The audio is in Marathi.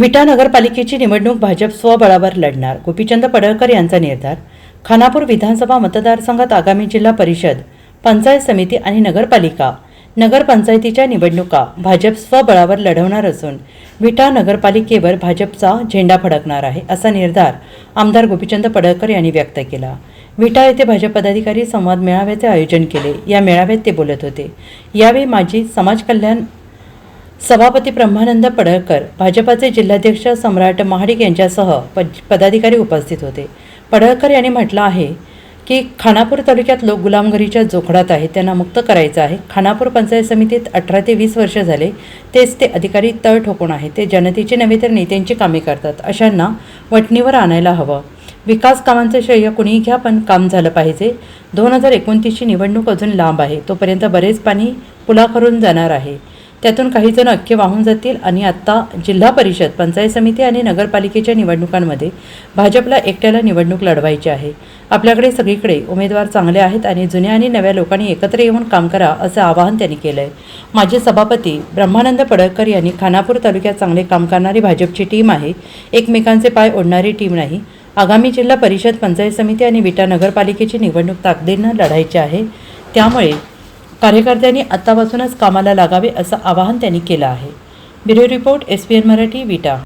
विटा नगरपालिकेची निवडणूक भाजप स्वबळावर लढणार. गोपीचंद पडळकर यांचा निर्धार. खानापूर विधानसभा मतदारसंघात आगामी जिल्हा परिषद पंचायत समिती आणि नगरपालिका. नगरपंचायतीच्या निवडणुका भाजप स्वबळावर लढवणार असून विटा नगरपालिकेवर भाजपचा झेंडा फडकणार आहे असा निर्धार आमदार गोपीचंद पडळकर यांनी व्यक्त केला. विटा येथे भाजप पदाधिकारी संवाद मेळाव्याचे आयोजन केले. या मेळाव्यात ते बोलत होते. यावेळी माजी समाज कल्याण सभापती ब्रह्मानंद पडळकर भाजपाचे जिल्हाध्यक्ष सम्राट महाडिक यांच्यासह प पदाधिकारी उपस्थित होते. पडळकर यांनी म्हटलं आहे की खानापूर तालुक्यात लोक गुलामगिरीच्या जोखडात आहेत त्यांना मुक्त करायचं आहे. खानापूर पंचायत समितीत अठरा ते वीस वर्ष झाले तेच ते अधिकारी तळ ठोकून आहेत. ते जनतेची नव्हे तर नेत्यांची कामे करतात अशांना वटणीवर आणायला हवं. विकास कामांचं श्रेय कुणीही घ्या पण काम झालं पाहिजे. दोन हजार एकोणतीसची निवडणूक अजून लांब आहे तोपर्यंत बरेच पाणी पुलाखरून जाणार आहे. त्यातून काही जण अख्खे वाहून जातील आणि आत्ता जिल्हा परिषद पंचायत समिती आणि नगरपालिकेच्या निवडणुकांमध्ये भाजपला एकट्याला निवडणूक लढवायची आहे. आपल्याकडे सगळीकडे उमेदवार चांगले आहेत आणि जुन्या आणि नव्या लोकांनी एकत्र येऊन काम करा असं आवाहन त्यांनी केलं आहे माजी सभापती ब्रह्मानंद पडळकर यांनी खानापूर तालुक्यात चांगले काम करणारी भाजपची टीम आहे. एकमेकांचे पाय ओढणारी टीम नाही. आगामी जिल्हा परिषद पंचायत समिती आणि विटा नगरपालिकेची निवडणूक ताकदीनं लढायची आहे. त्यामुळे कार्यकर्त्यांनी आत्तापासूनच कामाला लागावे असं आवाहन त्यांनी केलं आहे. Bureau report S P N Marathi Vita.